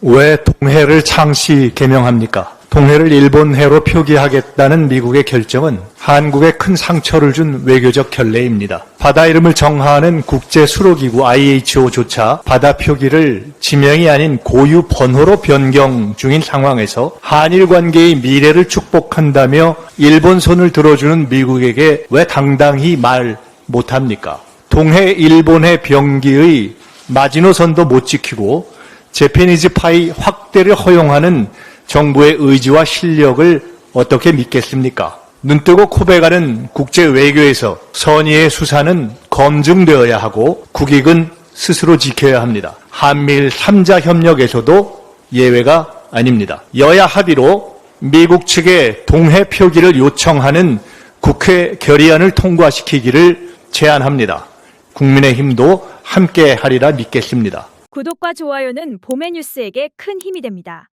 왜 동해를 창시 개명합니까? 동해를 일본해로 표기하겠다는 미국의 결정은 한국에 큰 상처를 준 외교적 결례입니다. 바다 이름을 정하는 국제 수로기구 IHO조차 바다 표기를 지명이 아닌 고유 번호로 변경 중인 상황에서 한일 관계의 미래를 축복한다며 일본 손을 들어주는 미국에게 왜 당당히 말 못합니까? 동해 일본해 병기의 마지노선도 못 지키고 제페니즈 파이 확대를 허용하는 정부의 의지와 실력을 어떻게 믿겠습니까? 눈뜨고 코베가는 국제 외교에서 선의의 수사는 검증되어야 하고 국익은 스스로 지켜야 합니다. 한미일 3자 협력에서도 예외가 아닙니다. 여야 합의로 미국 측에 동해 표기를 요청하는 국회 결의안을 통과시키기를 제안합니다. 국민의 힘도 함께 하리라 믿겠습니다. 구독과 좋아요는 봄의 뉴스에게 큰 힘이 됩니다.